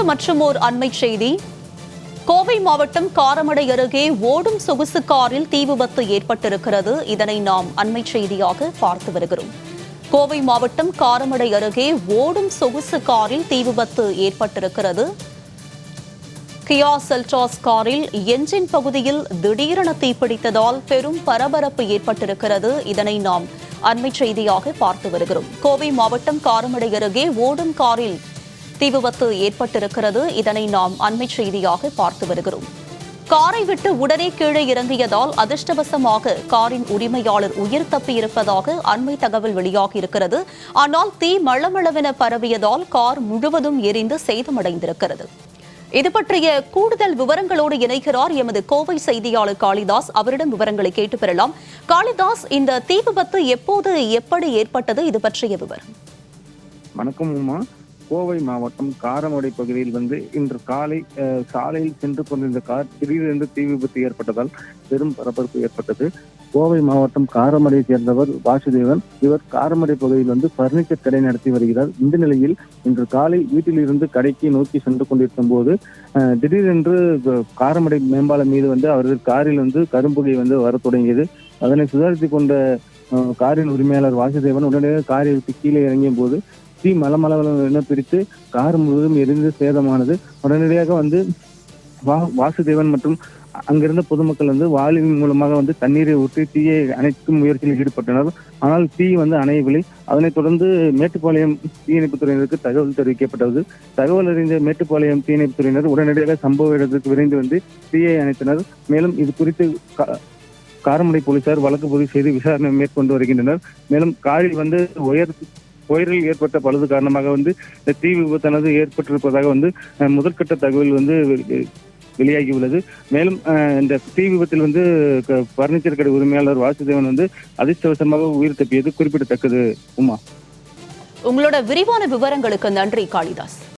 தொடர்ந்து மற்றும் ஓர் அண்மை செய்தி. கோவை மாவட்டம் காரமடை அருகே ஓடும் சொகுசு காரில் தீ விபத்து ஏற்பட்டிருக்கிறது. இதனை நாம் அண்மை செய்தியாக பார்த்து வருகிறோம். கோவை மாவட்டம் காரமடை அருகே ஓடும் சொகுசு காரில் தீ விபத்து ஏற்பட்டிருக்கிறது. கியா செல்டாஸ் காரில் என்ஜின் பகுதியில் திடீரென தீப்பிடித்ததால் பெரும் பரபரப்பு ஏற்பட்டிருக்கிறது. இதனை நாம் அண்மை செய்தியாக பார்த்து வருகிறோம். கோவை மாவட்டம் காரமடை அருகே ஓடும் காரில் தீ விபத்து ஏற்பட்டிருக்கிறது. இதனை நாம் அண்மை செய்தியாக பார்த்து வருகிறோம். காரை விட்டு உடனே கீழே இறங்கியதால் அதிர்ஷ்டவசமாக காரின் உரிமையாளர் உயிர் தப்பியிருப்பதாக அண்மை தகவல் வெளியாகி இருக்கிறது. ஆனால் தீ மளமளவென பரவியதால் கார் முழுவதும் எரிந்து சேதமடைந்திருக்கிறது. இது பற்றிய கூடுதல் விவரங்களோடு இணைகிறார் எமது கோவை செய்தியாளர் காளிதாஸ். அவரிடம் விவரங்களை கேட்டு பெறலாம். காளிதாஸ் இந்த தீ விபத்து எப்போது எப்படி ஏற்பட்டது இது பற்றிய விவரம். வணக்கம் உமா. கோவை மாவட்டம் காரமடை பகுதியில் வந்து இன்று காலை சாலையில் சென்று கொண்டிருந்த கார் திடீரென்று தீ விபத்து ஏற்பட்டதால் பெரும் பரபரப்பு ஏற்பட்டது. கோவை மாவட்டம் காரமடையை சேர்ந்தவர் வாசுதேவன் இவர் காரமடை பகுதியில் வந்து பர்னிச்சர் கடை நடத்தி வருகிறார். இந்த நிலையில் இன்று காலை வீட்டில் இருந்து கடைக்கு நோக்கி சென்று கொண்டிருக்கும் போது திடீரென்று காரமடை மேம்பாலம் மீது வந்து அவரது காரில் வந்து கரும்புகை வந்து வரத் தொடங்கியது. அதனை சுதாரித்துக் கொண்ட காரின் உரிமையாளர் வாசுதேவன் உடனடியாக காரை விட்டு கீழே இறங்கிய போது தீ மலமளவென பிரித்து கார் முழுவதும் எரிந்து சேதமானது. உடனடியாக வந்து வா வாசுதேவன் மற்றும் அங்கிருந்த பொதுமக்கள் வந்து வாலின் மூலமாக வந்து தண்ணீரை ஊற்றி தீயை அணைக்கும் முயற்சியில் ஈடுபட்டனர். ஆனால் தீ வந்து அணையவில்லை. அதனைத் தொடர்ந்து மேட்டுப்பாளையம் தீயணைப்புத் துறையினருக்கு தகவல் தெரிவிக்கப்பட்டது. தகவல் அறிந்த மேட்டுப்பாளையம் தீயணைப்புத் துறையினர் உடனடியாக சம்பவ இடத்திற்கு விரைந்து வந்து தீயை அணைத்தனர். மேலும் இது குறித்து கா- காரமடை போலீசார் வழக்கு பதிவு செய்து விசாரணை மேற்கொண்டு வருகின்றனர். மேலும் காரில் வந்து உயர் புயலில் ஏற்பட்ட பழுது காரணமாக வந்து இந்த தீ விபத்தானது ஏற்பட்டிருப்பதாக வந்து முதற்கட்ட தகவல் வந்து வெ- வெளியாகியுள்ளது. மேலும் இந்த தீ விபத்தில் வந்து க- பர்னிச்சர் கடை உரிமையாளர் வாசுதேவன் வந்து அதிர்ஷ்டவசமாக உயிர் தப்பியது குறிப்பிடத்தக்கது. உமா. உங்களோட விரிவான விவரங்களுக்கு நன்றி காளிதாஸ்.